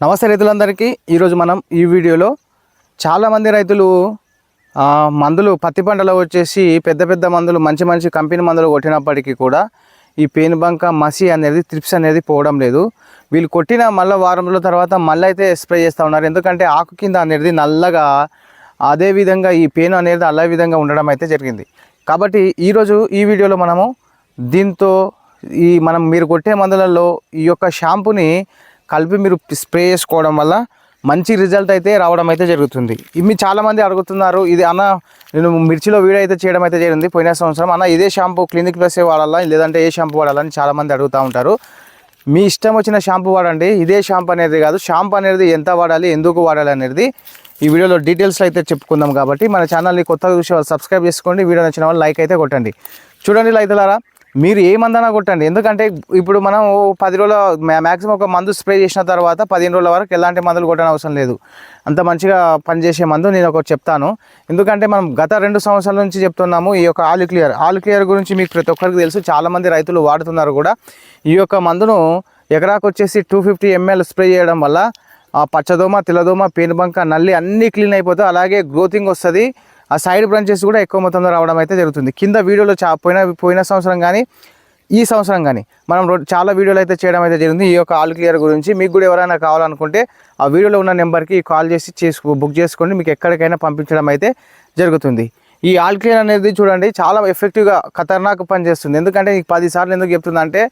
నమస్తే రైతులందరికీ. ఈరోజు మనం ఈ వీడియోలో చాలామంది రైతులు మందులు పత్తి పంటలో వచ్చేసి పెద్ద పెద్ద మందులు మంచి మంచి కంపెనీ మందులు కొట్టినప్పటికీ కూడా ఈ పేనుబంక మసి అనేది త్రిప్స్ అనేది పోవడం లేదు. వీళ్ళు కొట్టిన మళ్ళీ వారం రోజుల తర్వాత మళ్ళీ అయితే స్ప్రే చేస్తూ ఉన్నారు. ఎందుకంటే ఆకు కింద అనేది నల్లగా అదే విధంగా ఈ పేను అనేది అలా విధంగా ఉండడం అయితే జరిగింది. కాబట్టి ఈరోజు ఈ వీడియోలో మనము దీంతో ఈ మనం మీరు కొట్టే మందులలో ఈ యొక్క షాంపూని కలిపి మీరు స్ప్రే చేసుకోవడం వల్ల మంచి రిజల్ట్ అయితే రావడం అయితే జరుగుతుంది. ఇవి చాలామంది అడుగుతున్నారు ఇది అన్న నేను మిర్చిలో వీడియో అయితే చేయడం అయితే జరిగింది పోయిన సంవత్సరం. అన్న ఇదే షాంపూ క్లినిక్ ప్లస్ వాడాలా లేదంటే ఏ షాంపూ వాడాలని చాలామంది అడుగుతూ ఉంటారు. మీ ఇష్టం వచ్చిన షాంపూ వాడండి ఇదే షాంపూ అనేది కాదు షాంపూ అనేది ఎంత వాడాలి ఎందుకు వాడాలి అనేది ఈ వీడియోలో డీటెయిల్స్ అయితే చెప్పుకుందాం కాబట్టి మన ఛానల్ని కొత్తగా చూసే వాళ్ళు సబ్స్క్రైబ్ చేసుకోండి వీడియో నచ్చిన వాళ్ళు లైక్ అయితే కొట్టండి. చూడండి రైతులారా మీరు ఏ మందనా కొట్టండి. ఎందుకంటే ఇప్పుడు మనం పది రోజుల మ్యాక్సిమం ఒక మందు స్ప్రే చేసిన తర్వాత పదిహేను రోజుల వరకు ఎలాంటి మందులు కొట్టడం అవసరం లేదు. అంత మంచిగా పనిచేసే మందు నేను ఒకటి చెప్తాను. ఎందుకంటే మనం గత రెండు సంవత్సరాల నుంచి చెప్తున్నాము ఈ యొక్క ఆలు క్లియర్. ఆలు క్లియర్ గురించి మీకు ప్రతి ఒక్కరికి తెలుసు. చాలామంది రైతులు వాడుతున్నారు కూడా. ఈ యొక్క మందును ఎకరాకు వచ్చేసి టూ ఫిఫ్టీ ఎంఎల్ స్ప్రే చేయడం వల్ల ఆ పచ్చదోమ తెల్లదోమ పేనుబంక నల్లి అన్నీ క్లీన్ అయిపోతాయి. అలాగే గ్రోతింగ్ వస్తుంది. ఆ సైడ్ బ్రాంచెస్ కూడా ఎక్కువ మొత్తంలో రావడం అయితే జరుగుతుంది. కింద వీడియోలో చా పోయిన పోయిన సంవత్సరం కానీ ఈ సంవత్సరం కానీ మనం చాలా వీడియోలు అయితే చేయడం అయితే జరిగింది. ఈ యొక్క ఆల్ క్లియర్ గురించి మీకు కూడా ఎవరైనా కావాలనుకుంటే ఆ వీడియోలో ఉన్న నెంబర్కి కాల్ చేసి చేసుకో బుక్ చేసుకోండి మీకు ఎక్కడికైనా పంపించడం అయితే జరుగుతుంది. ఈ ఆల్ క్లియర్ అనేది చూడండి చాలా ఎఫెక్టివ్గా ఖతర్నాక్ పనిచేస్తుంది ఎందుకంటే ఈ పదిసార్లు ఎందుకు చెప్తుందంటే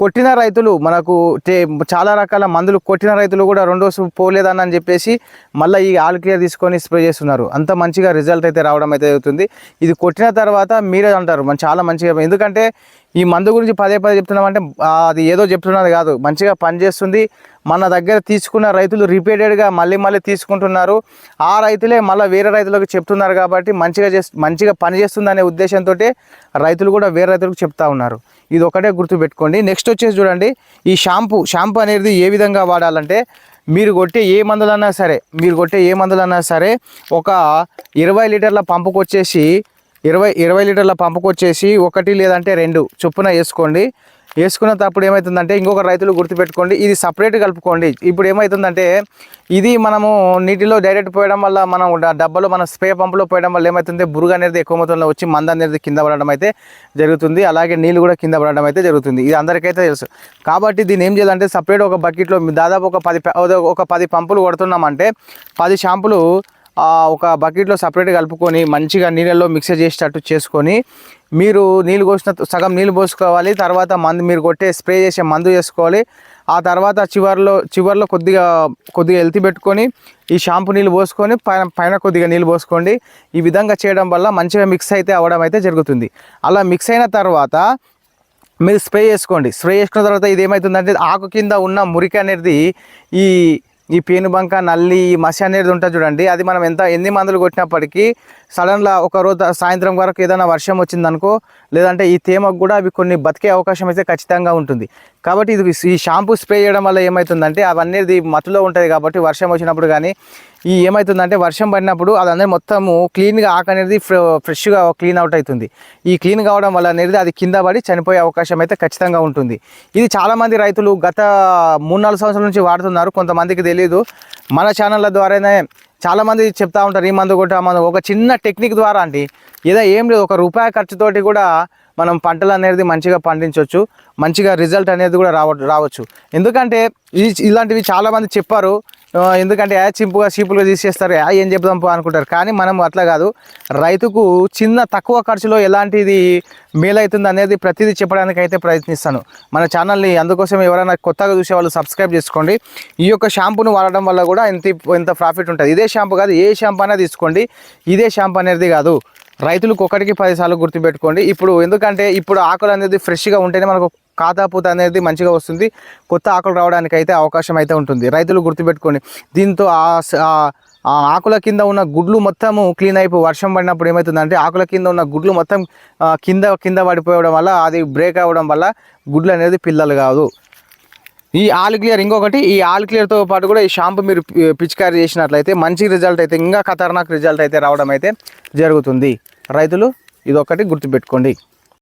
కొట్టిన రైతులు మనకు టే చాలా రకాల మందులు కొట్టిన రైతులు కూడా రెండో డోసు పోలేదని అని చెప్పేసి మళ్ళీ ఈ ఆల్ క్లియర్ తీసుకొని స్ప్రే చేస్తున్నారు. అంత మంచిగా రిజల్ట్ అయితే రావడం అయితే జరుగుతుంది. ఇది కొట్టిన తర్వాత మీరే అంటారు. మన చాలా మంచిగా ఎందుకంటే ఈ మందు గురించి పదే పదే చెప్తున్నామంటే అది ఏదో చెప్తున్నది కాదు. మంచిగా పనిచేస్తుంది. మన దగ్గర తీసుకున్న రైతులు రిపీటెడ్గా మళ్ళీ మళ్ళీ తీసుకుంటున్నారు. ఆ రైతులే మళ్ళీ వేరే రైతులకు చెప్తున్నారు కాబట్టి మంచిగా చేస్ మంచిగా పనిచేస్తుంది అనే ఉద్దేశంతో రైతులు కూడా వేరే రైతులకు చెప్తా ఉన్నారు. ఇది ఒకటే గుర్తుపెట్టుకోండి. నెక్స్ట్ వచ్చేసి చూడండి. ఈ షాంపూ షాంపూ అనేది ఏ విధంగా వాడాలంటే మీరు కొట్టే ఏ మందులన్నా సరే మీరు కొట్టే ఏ మందులన్నా సరే ఒక ఇరవై లీటర్ల పంపుకు వచ్చేసి ఇరవై ఇరవై లీటర్ల పంపుకు వచ్చేసి ఒకటి లేదంటే రెండు చొప్పున వేసుకోండి. వేసుకున్న తప్పుడు ఏమవుతుందంటే ఇంకొక రైతులు గుర్తుపెట్టుకోండి ఇది సపరేట్ కలుపుకోండి. ఇప్పుడు ఏమవుతుందంటే ఇది మనము నీటిలో డైరెక్ట్ పోయడం వల్ల మనం డబ్బాలో మన స్ప్రే పంపులో పోయడం వల్ల ఏమవుతుంది బురుగు అనేది ఎక్కువ మొత్తంలో వచ్చి మంద అనేది కింద పడడం అయితే జరుగుతుంది. అలాగే నీళ్ళు కూడా కింద పడడం అయితే జరుగుతుంది. ఇది అందరికైతే తెలుసు. కాబట్టి దీన్ని ఏం చేయాలంటే సపరేట్ ఒక బకెట్లో దాదాపు ఒక పది ఒక పది పంపులు కొడుతున్నామంటే పది షాంపులు ఒక బకెట్లో సపరేట్ కలుపుకొని మంచిగా నీళ్ళల్లో మిక్స్ చేసేటట్టు చేసుకొని మీరు నీళ్ళు పోసిన సగం నీళ్ళు పోసుకోవాలి తర్వాత మందు మీరు కొట్టే స్ప్రే చేసే మందు చేసుకోవాలి ఆ తర్వాత చివర్లో చివర్లో కొద్దిగా కొద్దిగా ఎల్తి పెట్టుకొని ఈ షాంపూ నీళ్ళు పోసుకొని పైన పైన కొద్దిగా నీళ్ళు పోసుకోండి. ఈ విధంగా చేయడం వల్ల మంచిగా మిక్స్ అయితే అవ్వడం అయితే జరుగుతుంది. అలా మిక్స్ అయిన తర్వాత మీరు స్ప్రే చేసుకోండి. స్ప్రే చేసుకున్న తర్వాత ఇది ఏమవుతుందంటే ఆకు కింద ఉన్న మురికి అనేది ఈ ఈ పేనుబంక నల్లి ఈ మసి అనేది ఉంటుంది చూడండి. అది మనం ఎంత ఎన్ని మందులు కొట్టినప్పటికీ సడన్గా ఒక రోజు సాయంత్రం వరకు ఏదైనా వర్షం వచ్చిందనుకో లేదంటే ఈ తేమకు కూడా అవి కొన్ని బతికే అవకాశం అయితే ఖచ్చితంగా ఉంటుంది. కాబట్టి ఇది ఈ షాంపూ స్ప్రే చేయడం వల్ల ఏమవుతుందంటే అవన్నీ మత్తులో ఉంటుంది కాబట్టి వర్షం వచ్చినప్పుడు కానీ ఈ ఏమవుతుందంటే వర్షం పడినప్పుడు అదందరూ మొత్తము క్లీన్గా ఆకు అనేది ఫ్రెష్గా క్లీన్ అవుట్ అవుతుంది. ఈ క్లీన్ కావడం వల్ల అనేది అది కింద పడి చనిపోయే అవకాశం అయితే ఖచ్చితంగా ఉంటుంది. ఇది చాలామంది రైతులు గత మూడు నాలుగు సంవత్సరాల నుంచి వాడుతున్నారు. కొంతమందికి తెలియదు మన ఛానళ్ళ ద్వారానే చాలామంది చెప్తా ఉంటారు ఈ మందు కొట్టి ఆ మందు. ఒక చిన్న టెక్నిక్ ద్వారా అండి ఏదో ఏం లేదు ఒక రూపాయి ఖర్చుతోటి కూడా మనం పంటలు అనేది మంచిగా పండించవచ్చు మంచిగా రిజల్ట్ అనేది కూడా రావ రావచ్చు. ఎందుకంటే ఈ ఇలాంటివి చాలామంది చెప్పారు ఎందుకంటే యా చింపుగా చీపులుగా తీసేస్తారు. యా ఏం చెప్దాం పో అనుకుంటారు. కానీ మనం అట్లా కాదు. రైతుకు చిన్న తక్కువ ఖర్చులో ఎలాంటిది మేలవుతుంది అనేది ప్రతిదీ చెప్పడానికి అయితే ప్రయత్నిస్తాను. మన ఛానల్ని అందుకోసం ఎవరైనా కొత్తగా చూసే వాళ్ళు సబ్స్క్రైబ్ చేసుకోండి. ఈ యొక్క షాంపూను వాడడం వల్ల కూడా ఎంత ఎంత ప్రాఫిట్ ఉంటుంది. ఇదే షాంపూ కాదు ఏ షాంపూ అనేది తీసుకోండి. ఇదే షాంపూ అనేది కాదు. రైతులకు ఒకటికి పదిసార్లు గుర్తుపెట్టుకోండి. ఇప్పుడు ఎందుకంటే ఇప్పుడు ఆకులు అనేది ఫ్రెష్గా ఉంటేనే మనకు కాతాపూత అనేది మంచిగా వస్తుంది. కొత్త ఆకులు రావడానికి అయితే అవకాశం అయితే ఉంటుంది. రైతులు గుర్తుపెట్టుకోండి. దీంతో ఆ స- ఆకుల కింద ఉన్న గుడ్లు మొత్తము క్లీన్ అయిపోయి వర్షం పడినప్పుడు ఏమవుతుందంటే ఆకుల కింద ఉన్న గుడ్లు మొత్తం కింద కింద పడిపోవడం వల్ల అది బ్రేక్ అవ్వడం వల్ల గుడ్లు అనేది పిల్లలు కాదు. ఈ ఆల్ క్లియర్ ఇంకొకటి ఈ ఆల్ క్లియర్తో పాటు కూడా ఈ షాంపూ మీరు పిచికారి పిచికారీ చేసినట్లయితే మంచి రిజల్ట్ అయితే ఇంకా ఖతర్నాక్ రిజల్ట్ అయితే రావడం అయితే జరుగుతుంది. రైతులు ఇదొకటి గుర్తుపెట్టుకోండి.